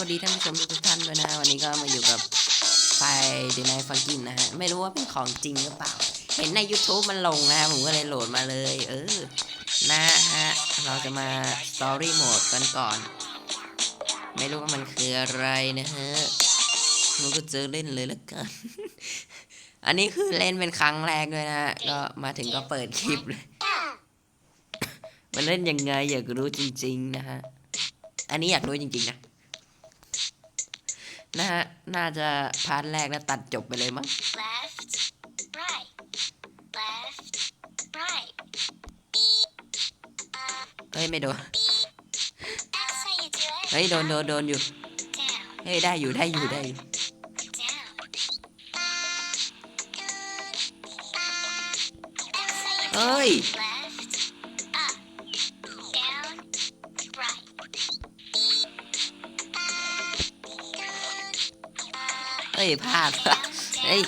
วัสดีท่านผู้ชมทุกท่านด้วยนะวันนี้ก็มาอยู่กับไฟเดนไนฟังกินนะฮะไม่รู้ว่าเป็นของจริงหรือเปล่า เห็นใน YouTube มันลงนะผมก็เลยโหลดมาเลย เออนะฮะเราจะมา Story Mode กันก่อน ไม่รู้ว่ามันคืออะไรนะฮะมันก็เจอเล่นเลยและกัน อันนี้คือเล่นเป็นครั้งแรกด้วยนะฮะก็มาถึงก็เปิดคลิปเลยมันเล่นยังไงอยากรู้จริง ๆ นะฮะ อันนี้อยากรู้จริง ๆ นะ นะฮะ น่าจะพาร์ทแรกแล้วตัดจบไปเลยมั้ง left, right, left, right. เฮ้ย ไม่โดน That's how you do it. เฮ้ย โดนโดนโดนอยู่ Down, เฮ้ย ได้อยู่ได้อยู่ได้อยู่ down. That's how you do เฮ้ย it. Left, เฮ้ยพลาดเฮ้ย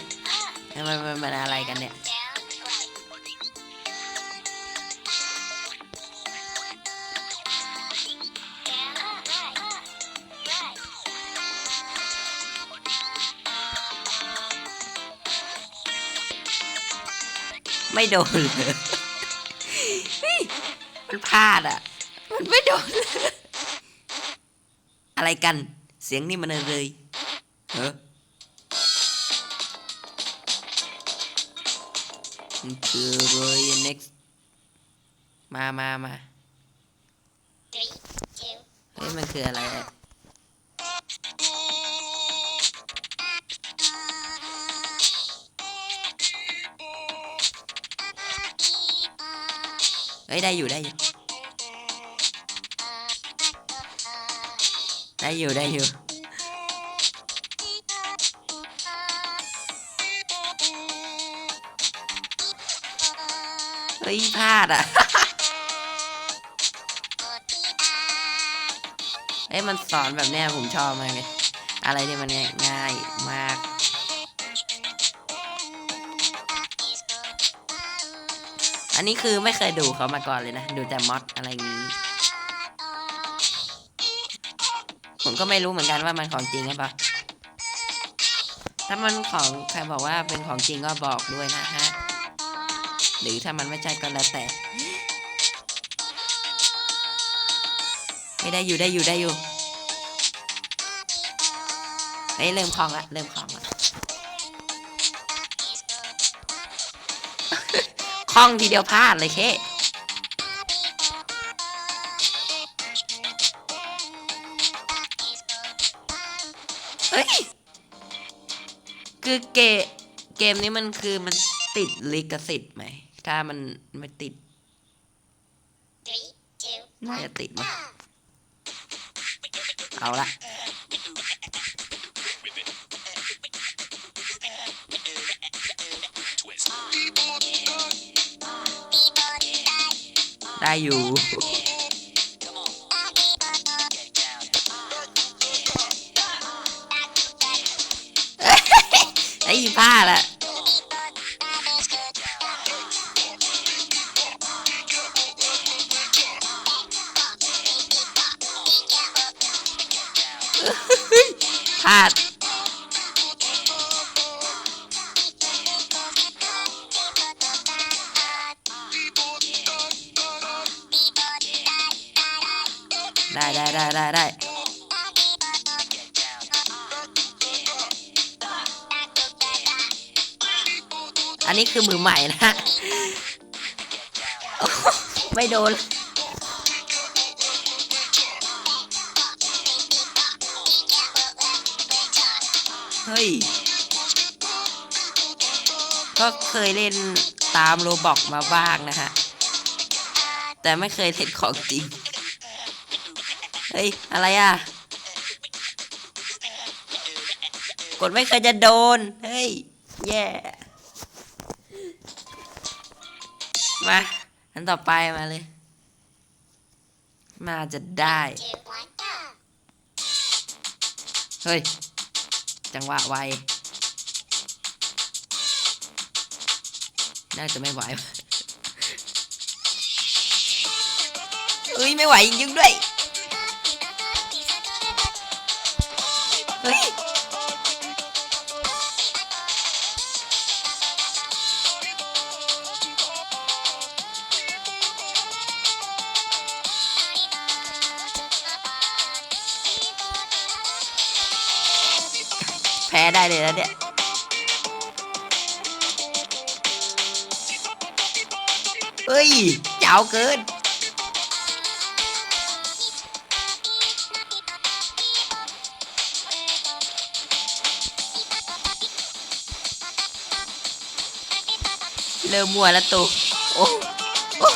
มันมันมันอะไรกันเนี่ยไม่โดนเลยเฮ้ยมันพลาดอะ มันไม่โดนเลยอะไรกัน เสียงนี่มันอะไรเฮ้ มันคืออะไร next มามามาเฮ้ยมันคืออะไรอะเฮ้ยได้อยู่ได้อยู่ ได้อยู่ได้อยู่ ฮ้ยพลาดอะเอ้ยมันสอนแบบเนี้ยผมชอบมากเลยอะไรที่มันง่ายมาก อันนี้คือไม่เคยดูเขามาก่อนเลยนะ ดูแต่มอดอะไรอย่างนี้ ผมก็ไม่รู้เหมือนกันว่ามันของจริงหรือเปล่าถ้ามันของใครบอกว่าเป็นของจริงก็บอกด้วยนะฮะ หรือถ้ามันไม่ใช่ก็แล้วแต่ ไม่ได้อยู่ได้อยู่ได้อยู่เฮ้ยเริ่มคลองละเริ่มคลองละคลองทีเดียวพลาดเลยเคเฮ้ย คือเกเกมนี้มันคือมันติดลิขสิทธิ์ไหม ถ้ามันไม่ติด three, two, น่าจะติดมั้งเอาละได้อยู่ไอ้ผ้าละ พลาดได้ได้ได้ได้ได้อันนี้คือมือใหม่นะโอ้โหไม่โดน เฮ้ย ก็เคยเล่นตามโรบอกมาบ้างนะฮะ แต่ไม่เคยเล่นของจริง เฮ้ย อะไรอะ กดไม่เคยจะโดน เฮ้ย แย่มา อันต่อไปมาเลย มาจะได้ เฮ้ย จังหวะไว น่าจะไม่ไหวเฮ้ย ไม่ไหวยิงด้วย เฮ้ย พ้ได้เลยแล้วเนี่ยเฮ้ยเจ้าเกินเริ่มมัวแล้วตูโอ้โอ้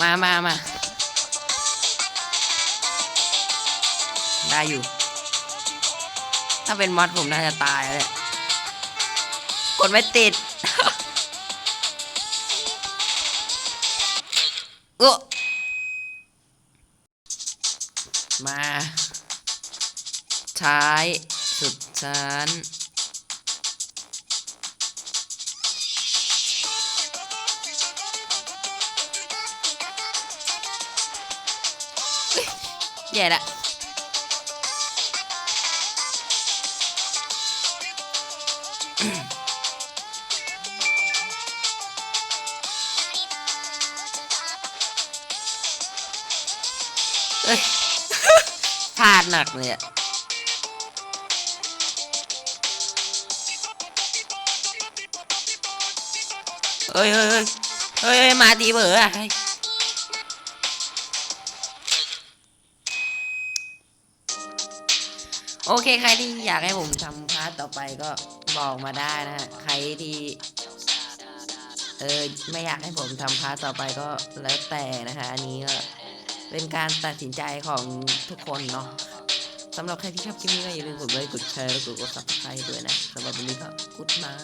มามามา ได้อยู่ ถ้าเป็นมอดผมน่าจะตายแล้วเนี่ยกดไม่ติดเออมาท้ายสุดชั้นเฮ้แย่ละ เอ้ยพลาดหนักเลยอะเฮ้ยเฮ้ยเฮ้ยเฮ้ยเฮ้ยมาตีเบอร์อะเฮ้ยโอเคใครที่อยากให้ผมทำพาร์ทต่อไปก็บอกมาได้นะฮะ ใครที่เออไม่อยากให้ผมทำพาร์ทต่อไปก็แล้วแต่นะฮะอันนี้ก็ เป็นการตัดสินใจของทุกคนเนาะสำหรับใครที่ชอบคลิปนี้ก็อย่าลืมกดไลค์กดแชร์และกดกดซับสไครต์ด้วยนะสำหรับวันนี้ก็กุ๊ดไม้